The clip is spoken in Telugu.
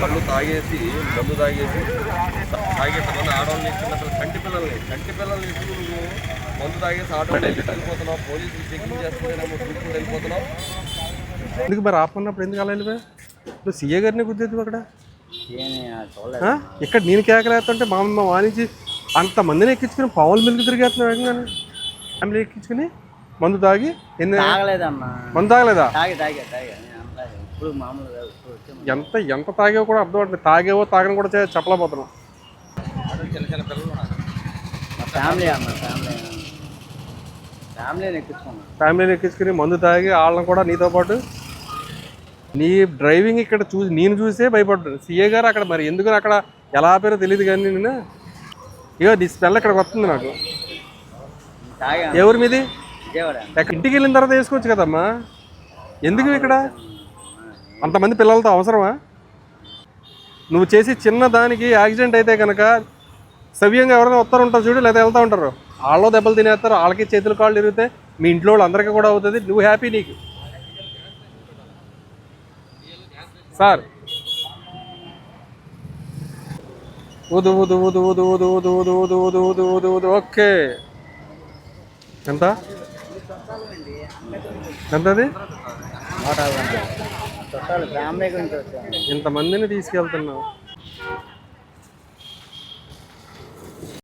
కళ్ళు తాగేసి మందు తాగేసి తాగేస్తామని ఆడవాళ్ళని చిన్న పిల్లలు కంటి పిల్లల్ని కంటి పిల్లల్ని ఎత్తుకు నువ్వు మందు తాగేసి ఆటో వెళ్ళిపోతున్నావు పోలీసులు చెకింగ్ చేస్తున్నారేమో చూసుకుని వెళ్ళిపోతున్నావు. ఎందుకు మరి ఆపన్నప్పుడు ఎందుకు అలా వెళ్ళిపోయా నువ్వు సీఏ గారిని గుర్తెద్దు అక్కడ. ఆ? ఇక్కడ నేను కేకలేస్తుంటే మా అమ్మ వాణించి అంతమందిని ఎక్కించుకుని పావుల మిల్క్ తిరిగేస్తున్నావు వేగంగానే ఫ్యామిలీ ఎక్కించుకుని మందు తాగి ఎన్ని తాగలేదమ్మా. మందు తాగలేదా? ఇప్పుడు మామూలుగా ఎంత ఎంత తాగేవో కూడా అర్థం అవుతుంది తాగేవో తాగని కూడా చెప్పలేకపోతున్నాం. చిన్న చిన్న పిల్లలు మా ఫ్యామిలీ అన్న ఫ్యామిలీ. ఫ్యామిలీని ఎక్కించుకున్నాను ఫ్యామిలీని ఎక్కించుకుని మందు తాగి వాళ్ళని కూడా నీతో పాటు నీ డ్రైవింగ్ ఇక్కడ చూసి నేను చూసే భయపడ్డాను. సీఏ గారు అక్కడ మరి ఎందుకు అక్కడ ఎలా ఆపారో తెలియదు కానీ నేను ఇగో నీ స్మెల్ ఇక్కడికి వస్తుంది నాకు. ఎవరి మీది? ఇంటికి వెళ్ళిన తర్వాత వేసుకోవచ్చు కదమ్మా? ఎందుకు ఇక్కడ? అంతమంది పిల్లలతో అవసరమా నువ్వు చేసి చిన్న దానికి యాక్సిడెంట్ అయితే కనుక సవ్యంగా ఎవరైనా వస్తారు ఉంటారు చూడు లేదా వెళ్తూ ఉంటారు వాళ్ళు దెబ్బలు తినేస్తారు వాళ్ళకి చేతులు కాళ్ళు తిరిగితే మీ ఇంట్లో వాళ్ళందరికీ కూడా అవుతుంది నువ్వు హ్యాపీ నీకు సార్ ఊదు ఊదు ఊదు ఊదు ఊదు ఊదు ఊదు ఊదు ఊదు ఊదు ఊదు ఊదు ఓకే ఎంత ఎంతది చుట్టాలు ఫ్యామిలీ గురించి వచ్చాను ఇంతమందిని తీసుకెళ్తున్నావు?